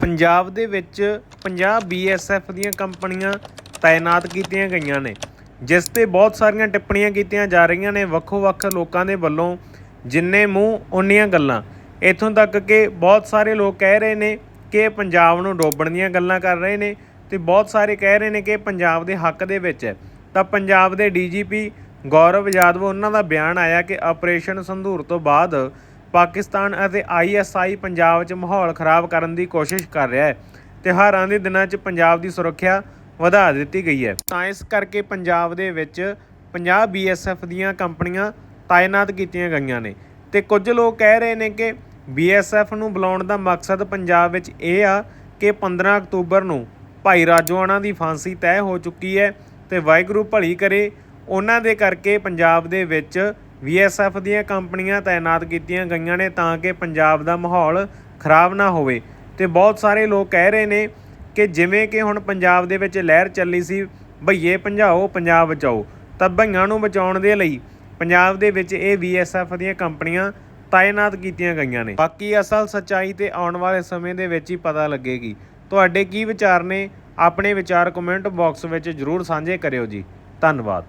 ਪੰਜਾਬ ਦੇ ਵਿੱਚ 50 ਬੀਐਸਐਫ ਦੀਆਂ ਕੰਪਨੀਆਂ ਤਾਇਨਾਤ ਕੀਤੀਆਂ ਗਈਆਂ ਨੇ, ਜਿਸ ਤੇ ਬਹੁਤ ਸਾਰੀਆਂ ਟਿੱਪਣੀਆਂ ਕੀਤੀਆਂ ਜਾ ਰਹੀਆਂ ਨੇ ਵੱਖੋ-ਵੱਖ ਲੋਕਾਂ ਦੇ ਵੱਲੋਂ, ਜਿੰਨੇ ਮੂੰਹ ਉਨੀਆਂ ਗੱਲਾਂ। ਇਥੋਂ ਤੱਕ ਕਿ ਬਹੁਤ ਸਾਰੇ ਲੋਕ ਕਹਿ ਰਹੇ ਨੇ ਕਿ ਪੰਜਾਬ ਨੂੰ ਡੋਬਣ ਦੀਆਂ ਗੱਲਾਂ ਕਰ ਰਹੇ ਨੇ ਤੇ ਬਹੁਤ ਸਾਰੇ ਕਹਿ ਰਹੇ ਨੇ ਕਿ ਪੰਜਾਬ ਦੇ ਹੱਕ ਦੇ ਵਿੱਚ ਹੈ। ਤਾਂ ਪੰਜਾਬ ਦੇ ਡੀਜੀਪੀ ਗੌਰਵ ਯਾਦਵ, ਉਹਨਾਂ ਦਾ ਬਿਆਨ ਆਇਆ ਕਿ ਆਪਰੇਸ਼ਨ ਸੰਧੂਰ ਤੋਂ ਬਾਅਦ ਪਾਕਿਸਤਾਨ ਅਤੇ ਆਈਐਸਆਈ ਪੰਜਾਬ 'ਚ ਮਾਹੌਲ ਖਰਾਬ ਕਰਨ ਦੀ ਕੋਸ਼ਿਸ਼ ਕਰ ਰਿਹਾ ਹੈ ਤਿਉਹਾਰਾਂ ਦੇ ਦਿਨਾਂ 'ਚ ਪੰਜਾਬ ਦੀ ਸੁਰੱਖਿਆ ਵਧਾ ਦਿੱਤੀ ਗਈ ਹੈ। ਤਾਂ ਇਸ ਕਰਕੇ ਪੰਜਾਬ ਦੇ ਵਿੱਚ 50 ਬੀਐਸਐਫ ਦੀਆਂ ਕੰਪਨੀਆਂ ਤਾਇਨਾਤ ਕੀਤੀਆਂ ਗਈਆਂ ਨੇ ਤੇ ਕੁਝ ਲੋਕ ਕਹਿ ਰਹੇ ਨੇ ਕਿ ਬੀਐਸਐਫ ਨੂੰ ਬੁਲਾਉਣ ਦਾ ਮਕਸਦ ਪੰਜਾਬ ਵਿੱਚ ਇਹ ਆ ਕਿ 15 ਅਕਤੂਬਰ ਨੂੰ ਭਾਈ ਰਾਜੋਆਣਾ ਦੀ ਫਾਂਸੀ ਤੈਅ ਹੋ ਚੁੱਕੀ ਹੈ ਤੇ ਵਾਹਿਗੁਰੂ ਭਲੀ ਕਰੇ। ਉਹਨਾਂ ਦੇ ਕਰਕੇ ਪੰਜਾਬ ਦੇ ਵਿੱਚ ਬੀਐਸਐਫ ਦੀਆਂ ਕੰਪਨੀਆਂ ਤਾਇਨਾਤ ਕੀਤੀਆਂ ਗਈਆਂ ਨੇ ਤਾਂ ਕਿ ਪੰਜਾਬ ਦਾ ਮਾਹੌਲ ਖਰਾਬ ਨਾ ਹੋਵੇ। ਤੇ ਬਹੁਤ ਸਾਰੇ ਲੋਕ ਕਹਿ ਰਹੇ ਨੇ ਕਿ ਜਿਵੇਂ ਕਿ ਹੁਣ ਪੰਜਾਬ ਦੇ ਵਿੱਚ ਲਹਿਰ ਚੱਲੀ ਸੀ, ਭਈਏ ਭੰਜਾਓ, ਪੰਜਾਬ ਬਚਾਓ। ਤਾਂ ਭਈਆਂ ਨੂੰ ਬਚਾਉਣ ਦੇ ਲਈ ਪੰਜਾਬ ਦੇ ਵਿੱਚ ਇਹ ਬੀਐਸਐਫ ਦੀਆਂ ਕੰਪਨੀਆਂ ਤਾਇਨਾਤ ਕੀਤੀਆਂ ਗਈਆਂ ਨੇ। ਬਾਕੀ ਅਸਲ ਸੱਚਾਈ ਤੇ ਆਉਣ ਵਾਲੇ ਸਮੇਂ ਦੇ ਵਿੱਚ ਹੀ ਪਤਾ ਲੱਗੇਗੀ। ਤੁਹਾਡੇ ਕੀ ਵਿਚਾਰ ਨੇ? ਆਪਣੇ ਵਿਚਾਰ ਕਮੈਂਟ ਬਾਕਸ ਵਿੱਚ ਜਰੂਰ ਸਾਂਝੇ ਕਰਿਓ ਜੀ। ਧੰਨਵਾਦ।